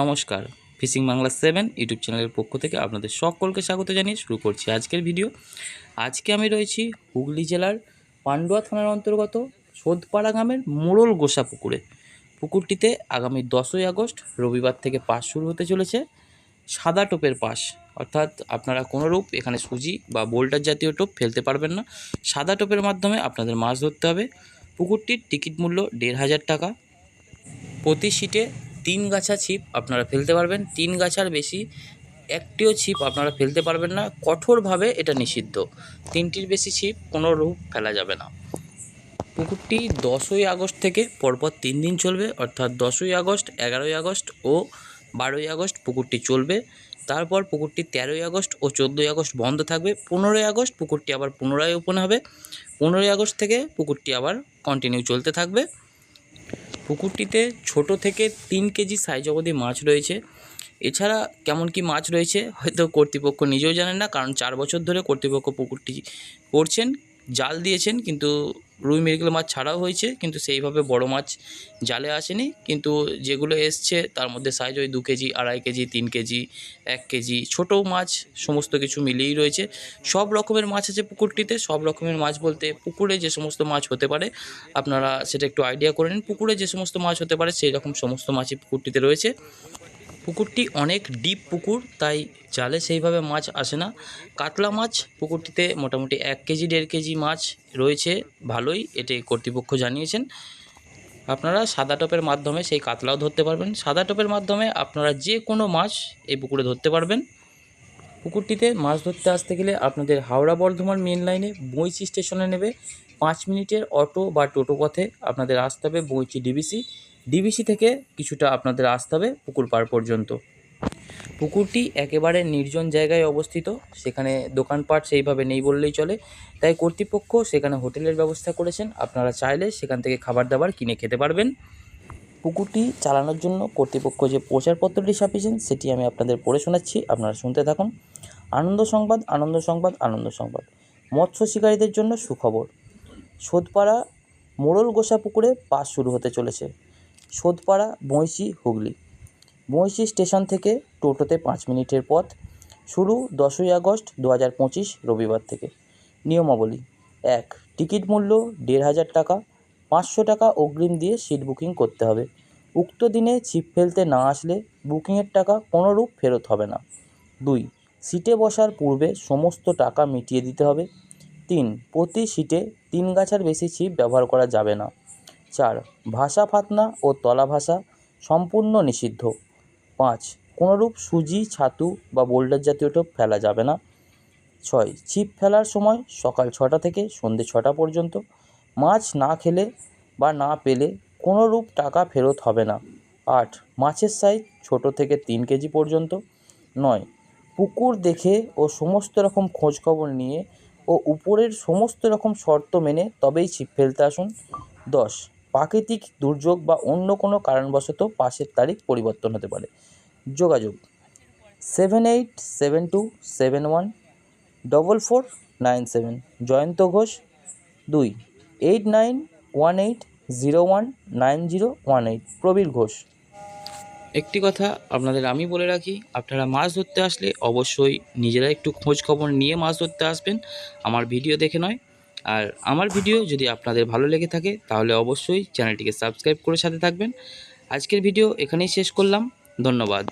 নমস্কার। Fishing Bangla seven YouTube চ্যানেলের পক্ষ থেকে আপনাদের সকলকে স্বাগত জানিয়ে শুরু করছি আজকের ভিডিও। আজকে আমি রয়েছি হুগলি জেলার পান্ডুয়া থানার অন্তর্গত সোদপাড়া গ্রামের মোড়ল গোসা পুকুরে। পুকুরটিতে আগামী দশই আগস্ট, রবিবার থেকে পাস শুরু হতে চলেছে সাদা টোপের পাস অর্থাৎ আপনারা কোনোরূপ এখানে সুজি বা বোল্টার জাতীয় টোপ ফেলতে পারবেন না। সাদা টোপের মাধ্যমে আপনাদের মাছ ধরতে হবে। পুকুরটির টিকিট মূল্য দেড় হাজার টাকা। প্রতি সিটে তিন গাছা ছিপ আপনারা ফেলতে পারবেন, তিন গাছার বেশি একটিও ছিপ আপনারা ফেলতে পারবেন না, কঠোরভাবে এটা নিষিদ্ধ। তিনটির বেশি ছিপ কোনো রূপ ফেলা যাবে না। পুকুরটি দশই আগস্ট থেকে পরপর তিন দিন চলবে, অর্থাৎ দশই আগস্ট, এগারোই আগস্ট ও বারোই আগস্ট পুকুরটি চলবে। তারপর পুকুরটি তেরোই আগস্ট ও চোদ্দোই আগস্ট বন্ধ থাকবে। পনেরোই আগস্ট পুকুরটি আবার পুনরায় ওপেন হবে। পনেরোই আগস্ট থেকে পুকুরটি আবার কন্টিনিউ চলতে থাকবে। পুকুরটিতে ছোট থেকে তিন কেজি সাইজ অবধি মাছ রয়েছে। এছাড়া কেমন কি মাছ রয়েছে, হয়তো কর্তৃপক্ষ নিজেও জানেন না, কারণ চার বছর ধরে কর্তৃপক্ষ পুকুরটি করছেন, জাল দিয়েছেন, কিন্তু রুই মৃগেল মাছ ছাড়াও হয়েছে, কিন্তু সেইভাবে বড় মাছ জালে আসেনি। কিন্তু যেগুলো এসছে, তার মধ্যে সাইজ ওই দু কেজি, আড়াই কেজি, তিন কেজি, এক কেজি, ছোটো মাছ, সমস্ত কিছু মিলিয়েই রয়েছে। সব রকমের মাছ আছে পুকুরটিতে, সব রকমের মাছ বলতে পুকুরে যে সমস্ত মাছ হতে পারে, আপনারা সেটা একটু আইডিয়া করে নিন। পুকুরে যে সমস্ত মাছ হতে পারে, সেই রকম সমস্ত মাছই পুকুরটিতে রয়েছে। পুকুরটি অনেক ডিপ পুকুর, তাই জালে সেইভাবে মাছ আসে না। কাতলা মাছ পুকুরটিতে মোটামুটি এক কেজি, দেড় কেজি মাছ রয়েছে। ভালোই, এটি কর্তৃপক্ষ জানিয়েছেন। আপনারা সাদা টপের মাধ্যমে সেই কাতলাও ধরতে পারবেন। সাদা টপের মাধ্যমে আপনারা যে কোনো মাছ এই পুকুরে ধরতে পারবেন। পুকুরটিতে মাছ ধরতে আসতে গেলে আপনাদের হাওড়া বর্ধমান মেন লাইনে বইচি স্টেশনে নেবে। পাঁচ মিনিটের অটো বা টোটো পথে আপনাদের আসতে হবে বইচি ডিবিসি ডিবিসি থেকে কিছুটা আপনাদের আসতে হবে পুকুর পাড় পর্যন্ত। পুকুরটি একেবারে নির্জন জায়গায় অবস্থিত, সেখানে দোকানপাট সেইভাবে নেই বললেই চলে। তাই কর্তৃপক্ষ সেখানে হোটেলের ব্যবস্থা করেছেন। আপনারা চাইলে সেখান থেকে খাবার দাবার কিনে খেতে পারবেন। পুকুরটি চালানোর জন্য কর্তৃপক্ষ যে প্রচারপত্রটি ছাপিয়েছেন, সেটি আমি আপনাদের পড়ে শোনাচ্ছি। আপনারা শুনতে থাকুন। আনন্দ সংবাদ আনন্দ সংবাদ আনন্দ সংবাদ। মৎস্য শিকারীদের জন্য সুখবর। সোদপাড়া মোড়ল গোসা পুকুরে পাস শুরু হতে চলেছে। সোদপাড়া, বঁইশি, হুগলি। বঁইশি স্টেশন থেকে টোটোতে পাঁচ মিনিটের পথ। শুরু দশই আগস্ট দু হাজার পঁচিশ রবিবার থেকে। নিয়মাবলী। এক, টিকিট মূল্য দেড় হাজার টাকা। পাঁচশো টাকা অগ্রিম দিয়ে সিট বুকিং করতে হবে। উক্ত দিনে ছিপ ফেলতে না আসলে বুকিংয়ের টাকা কোনোরূপ ফেরত হবে না। দুই, সিটে বসার পূর্বে সমস্ত টাকা মিটিয়ে দিতে হবে। তিন, প্রতি সিটে তিন গাছার বেশি ছিপ ব্যবহার করা যাবে না। চার, ভাষা ফাতনা ও তলা ভাষা সম্পূর্ণ নিষিদ্ধ। পাঁচ, কোনোরূপ সুজি, ছাতু বা বোল্ডার জাতীয় টোপ ফেলা যাবে না। ছয়, ছিপ ফেলার সময় সকাল ছটা থেকে সন্ধে ছটা পর্যন্ত মাছ না খেলে বা না পেলে কোনোরূপ টাকা ফেরত হবে না। আট, মাছের সাইজ ছোট থেকে তিন কেজি পর্যন্ত। নয়, পুকুর দেখে ও সমস্ত রকম খোঁজখবর নিয়ে ও উপরের সমস্ত রকম শর্ত মেনে তবেই ছিপ ফেলতে আসুন। দশ প্রাকৃতিক দুর্যোগ বা অন্য কোনো কারণবশত পাশের তারিখ পরিবর্তন হতে পারে। যোগাযোগ seven eight seven two seven one double four nine seven Joyonto Ghosh দুই eight nine one eight zero one nine zero one eight Probir Ghosh. একটি কথা আপনাদের আমি বলে রাখি, আপনারা মাছ ধরতে আসলে অবশ্যই নিজেরা একটু খোঁজ খবর নিয়ে মাছ ধরতে আসবেন। আমার ভিডিও দেখে নয় আর আমার ভিডিও যদি আপনাদের ভালো লেগে থাকে, তাহলে অবশ্যই চ্যানেলটিকে সাবস্ক্রাইব করে সাথে থাকবেন। আজকের ভিডিও এখানেই শেষ করলাম। ধন্যবাদ।